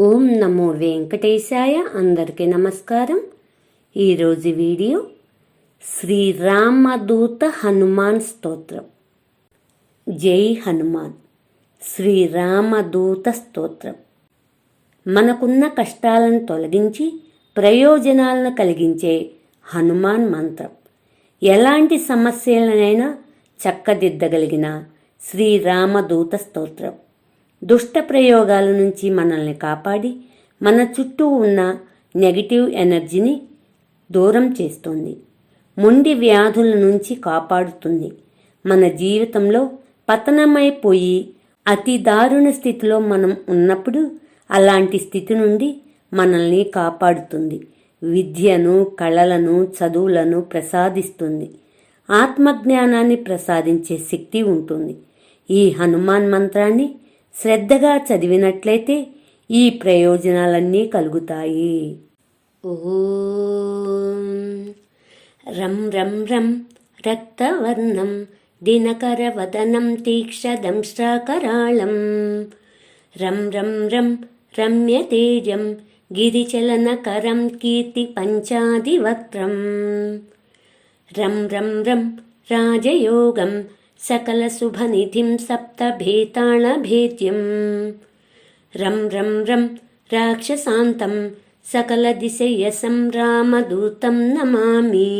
ఓం నమో వెంకటేశాయ అందరికీ నమస్కారం. ఈరోజు వీడియో శ్రీరామదూత హనుమాన్ స్తోత్రం. జై హనుమాన్. శ్రీరామదూత స్తోత్రం. మనకున్న కష్టాలను తొలగించి ప్రయోజనాలను కలిగించే హనుమాన్ మంత్రం. ఎలాంటి సమస్యలనైనా చక్కదిద్దగలిగిన శ్రీరామదూత స్తోత్రం. దుష్ట ప్రయోగాల నుంచి మనల్ని కాపాడి మన చుట్టూ ఉన్న నెగిటివ్ ఎనర్జీని దూరం చేస్తుంది. మొండి వ్యాధుల నుంచి కాపాడుతుంది. మన జీవితంలో పతనమైపోయి అతి దారుణ స్థితిలో మనం ఉన్నప్పుడు అలాంటి స్థితి నుండి మనల్ని కాపాడుతుంది. విద్యను కళలను చదువులను ప్రసాదిస్తుంది. ఆత్మజ్ఞానాన్ని ప్రసాదించే శక్తి ఉంటుంది. ఈ హనుమాన్ మంత్రాన్ని శ్రద్ధగా చదివినట్లయితే ఈ ప్రయోజనాలన్నీ కలుగుతాయి. ఓం రం రం రం రక్తవర్ణం దినకరవదనం తీక్షదంశ్రాకరాళం రం రం రం రమ్యతేజం గిరిచలనకరం కీర్తి పంచాదివక్త్రం రం రం రం రాజయోగం सकलशुभनिधिं सप्तभेताळभेद्यं रं रं रं राक्षसान्तं सकलदिशयसं रामदूतं नमामि।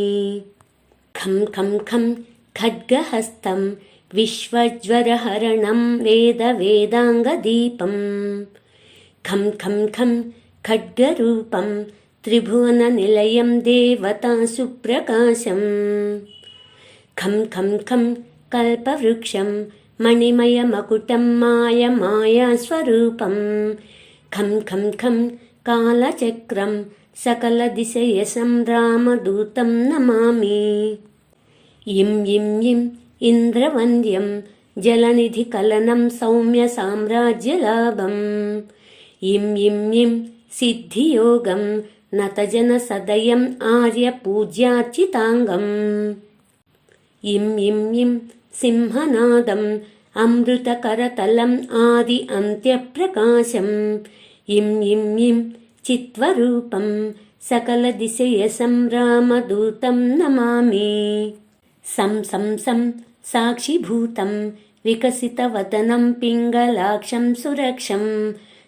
खं खं खं खड्गहस्तं विश्वज्वरहरणं वेदवेदाङ्गदीपं खं खं खं खड्गरूपं त्रिभुवननिलयं देवतासुप्रकाशम्। खं खं खं कल्पवृक्षं मणिमयमकुटं मायमायास्वरूपं खं खं खं कालचक्रं सकलदिशयसं रामदूतं नमामि। इं इं इम् इन्द्रवन्द्यं जलनिधिकलनं सौम्यसाम्राज्यलाभम् इं इं इं सिद्धियोगं नतजनसदयम् आर्यपूज्यार्चिताङ्गम्। इं इं इं సింహనాదం అమృతకరతలం ఆది అంత్యప్రకాశం ఇం ఇం ఇం చిత్వరూపం సకల దిశయసం రామదూతం నమామి సం సం సం సాక్షిభూతం వికసితవదనం పింగళాక్షం సురక్షం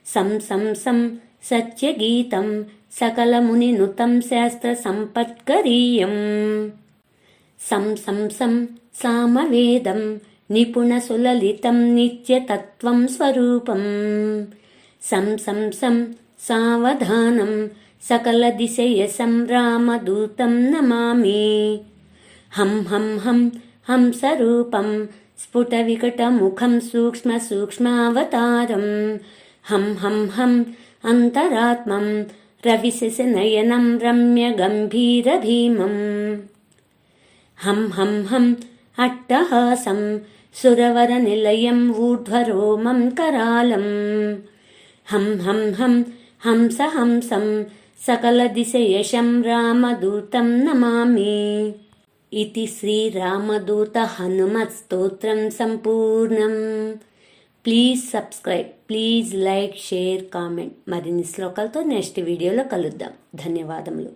సం సం సం సత్యగీతం సకలమునినుతం శాస్త్రసంపత్కరీయం సం సం సం సామవేదం నిపుణసులలితం నిత్యతత్వం స్వరూపం సం సం సం సావధానం सकलदिशयसं रामदूतं नमामि हं हं हं हंसरूपं स्फुटविकटमुखं सूक्ष्मसूक्ष्मावतारं हं हं हम् अन्तरात्मं रविशशनयनं रम्यगम्भीरभीमम् हं हं हं अट्टहासं सुरवरनिलयं ऊर्ध्वरोमं करालं हं हं हं हंसहंसं सकलदिशयशं रामदूतं नमामि इति श्रीरामदूत हनुमत्स्तोत्रं सम्पूर्णम् please subscribe please like share comment మరిన్ని శ్లోకాలతో నెక్స్ట్ వీడియోలో కలుద్దాం ధన్యవాదములు